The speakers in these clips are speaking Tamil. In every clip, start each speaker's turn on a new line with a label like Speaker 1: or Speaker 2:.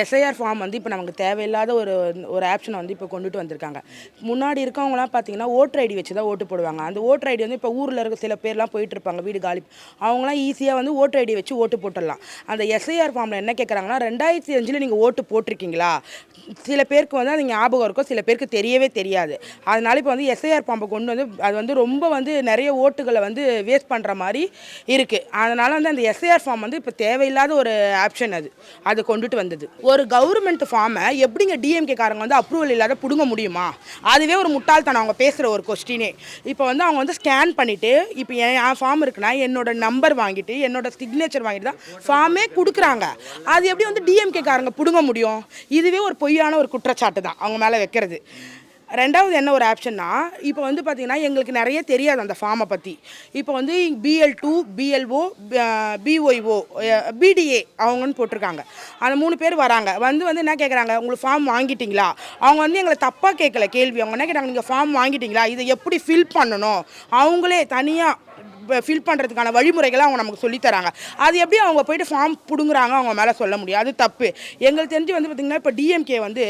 Speaker 1: எஸ்ஐஆர் ஃபார்ம் வந்து இப்போ நமக்கு தேவையில்லாத ஒரு ஒரு ஆப்ஷனை வந்து இப்போ கொண்டுட்டு வந்திருக்காங்க. முன்னாடி இருக்கவங்களாம் பார்த்தீங்கன்னா ஓட்டர் ஐடி வச்சு தான் ஓட்டு போடுவாங்க. அந்த ஓட்டர் ஐடி வந்து இப்போ ஊரில் இருக்க சில பேர்லாம் போயிட்டு இருப்பாங்க வீடு காலி. அவங்களாம் ஈஸியாக வந்து ஓட்டர் ஐடி வச்சு ஓட்டு போட்டுடலாம். அந்த எஸ்ஐஆர் ஃபார்மில் என்ன கேட்குறாங்கன்னா ரெண்டாயிரத்தி அஞ்சில் நீங்கள் ஓட்டு போட்டிருக்கீங்களா? சில பேருக்கு வந்து அது ஞாபகம் இருக்கும் சில பேருக்கு தெரியவே தெரியாது. அதனால இப்போ வந்து எஸ்ஐஆர் ஃபார்மை கொண்டு வந்து அது வந்து ரொம்ப வந்து நிறைய ஓட்டுகளை வந்து வேஸ்ட் பண்ணுற மாதிரி இருக்குது அதனால் வந்து அந்த எஸ்ஐஆர் ஃபார்ம் வந்து இப்போ தேவையில்லாத ஒரு ஆப்ஷன் அது. அது கொண்டுட்டு வந்தது. ஒரு கவர்மெண்ட் ஃபார்மை எப்படிங்க டிஎம்கேக்காரங்க வந்து அப்ரூவல் இல்லாத பிடுங்க முடியுமா? அதுவே ஒரு முட்டாள்தனம் அவங்க பேசுகிற ஒரு கொஸ்டினே இப்போ வந்து அவங்க வந்து ஸ்கேன் பண்ணிவிட்டு இப்போ என் ஃபார்ம் இருக்குன்னா என்னோட நம்பர் வாங்கிட்டு என்னோட சிக்னேச்சர் வாங்கிட்டு தான் ஃபார்மே கொடுக்குறாங்க. அது எப்படி வந்து டிஎம்கேக்காரங்க பிடுங்க முடியும்? இதுவே ஒரு பொய்யான ஒரு குற்றச்சாட்டு தான் அவங்க மேலே வைக்கிறது. ரெண்டாவது என்ன ஒரு ஆப்ஷன்னா இப்போ வந்து பார்த்திங்கன்னா எங்களுக்கு நிறைய தெரியாது அந்த ஃபார்மை பற்றி இப்போ வந்து பிஎல் டூ பிஎல்ஓ பிஒய்ஓ பிடிஏ அவங்கன்னு போட்டிருக்காங்க. அந்த மூணு பேர் வராங்க. வந்து வந்து என்ன கேட்குறாங்க உங்களுக்கு ஃபார்ம் வாங்கிட்டீங்களா? அவங்க வந்து எங்களை தப்பாக கேட்கல கேள்வி. அவங்க என்ன கேட்டாங்க நீங்கள் ஃபார்ம் வாங்கிட்டீங்களா? இதை எப்படி ஃபில் பண்ணணும்? அவங்களே தனியாக ஃபில் பண்ணுறதுக்கான வழிமுறைகளை அவங்க நமக்கு சொல்லித் தராங்க. அது எப்படி அவங்க போயிட்டு ஃபார்ம் பிடுங்குறாங்க அவங்க மேலே சொல்ல முடியும். அது தப்பு. எங்களுக்கு தெரிஞ்சு வந்து பார்த்திங்கன்னா இப்போ டிஎம்கே வந்து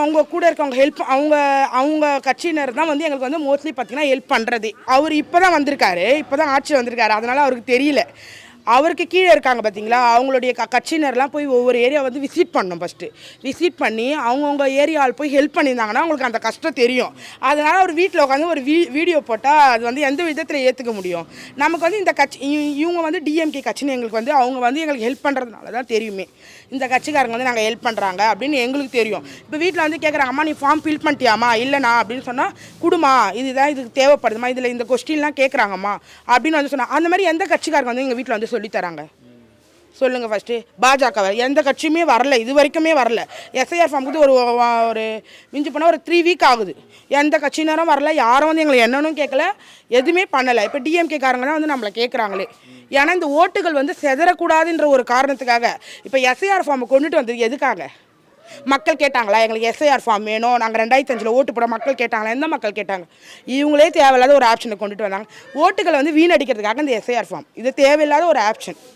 Speaker 1: அவங்க கூட இருக்கவங்க ஹெல்ப் அவங்க அவங்க கட்சியினர் தான் வந்து எங்களுக்கு வந்து மோஸ்ட்லி பார்த்திங்கன்னா ஹெல்ப் பண்ணுறது அவர் இப்போ தான் வந்திருக்காரு. இப்போ தான் ஆட்சி வந்திருக்காரு. அதனால் அவருக்கு தெரியல. அவருக்கு கீழே இருக்காங்க பார்த்தீங்களா அவங்களுடைய க கட்சியினர்லாம் போய் ஒவ்வொரு ஏரியா வந்து விசிட் பண்ணோம் ஃபஸ்ட்டு விசிட் பண்ணி அவங்கவுங்க ஏரியாவில் போய் ஹெல்ப் பண்ணியிருந்தாங்கன்னா அவங்களுக்கு அந்த கஷ்டம் தெரியும். அதனால் ஒரு வீட்டில் உட்காந்து ஒரு வீ வீடியோ போட்டால் அது வந்து எந்த விதத்தில் ஏற்றுக்க முடியும்? நமக்கு வந்து இந்த கட்சி இ- இவங்க வந்து டிஎம்கே கட்சின்னு எங்களுக்கு வந்து அவங்க வந்து எங்களுக்கு ஹெல்ப் பண்ணுறதுனால தான் தெரியுமே. இந்த கட்சிக்காரங்க வந்து நாங்கள் ஹெல்ப் பண்ணுறாங்க அப்படின்னு எங்களுக்கு தெரியும். இப்போ வீட்டில் வந்து கேட்குறாங்க அம்மா நீ ஃபார்ம் ஃபில் பண்ணிட்டியாமா இல்லைண்ணா அப்படின்னு சொன்னால் குடுமா இதுதான் இதுக்கு தேவைப்படுதுமா இதில் இந்த கொஸ்டின்லாம் கேட்குறாங்கம்மா அப்படின்னு வந்து சொன்னால் அந்த மாதிரி எந்த கட்சிக்காரங்க வந்து எங்கள் வீட்டில் வந்து சொல்லித் தராங்க சொல்லுங்கள் ஃபஸ்ட்டு பாஜக எந்த கட்சியுமே வரல இது வரைக்குமே வரல. எஸ்ஐஆர் ஃபார்ம் வந்து ஒரு ஒரு மிஞ்சி போனால் ஒரு த்ரீ வீக் ஆகுது. எந்த கட்சியினரும் வரல யாரும் வந்து எங்களை என்னன்னு கேட்கல எதுவுமே பண்ணலை. இப்போ டிஎம்கே காரங்க தான் வந்து நம்மளை கேட்குறாங்களே ஏன்னா இந்த ஓட்டுகள் வந்து செதறக்கூடாதுன்ற ஒரு காரணத்துக்காக இப்போ எஸ்ஐஆர் ஃபார்மை கொண்டுட்டு வந்தது எதுக்காக? மக்கள் கேட்டாங்களா எங்களுக்கு எஸ்ஐஆர் ஃபார்ம் வேணும் நாங்கள் ரெண்டாயிரத்தி அஞ்சில் ஓட்டு போட மக்கள் கேட்டாங்களா எந்த மக்கள் கேட்டாங்க. இவங்களே தேவையில்லாத ஒரு ஆப்ஷனை கொண்டுட்டு வந்தாங்க. ஓட்டுகளை வந்து வீணடிக்கிறதுக்காக இந்த எஸ்ஐஆர் ஃபார்ம் இது தேவையில்லாத ஒரு ஆப்ஷன்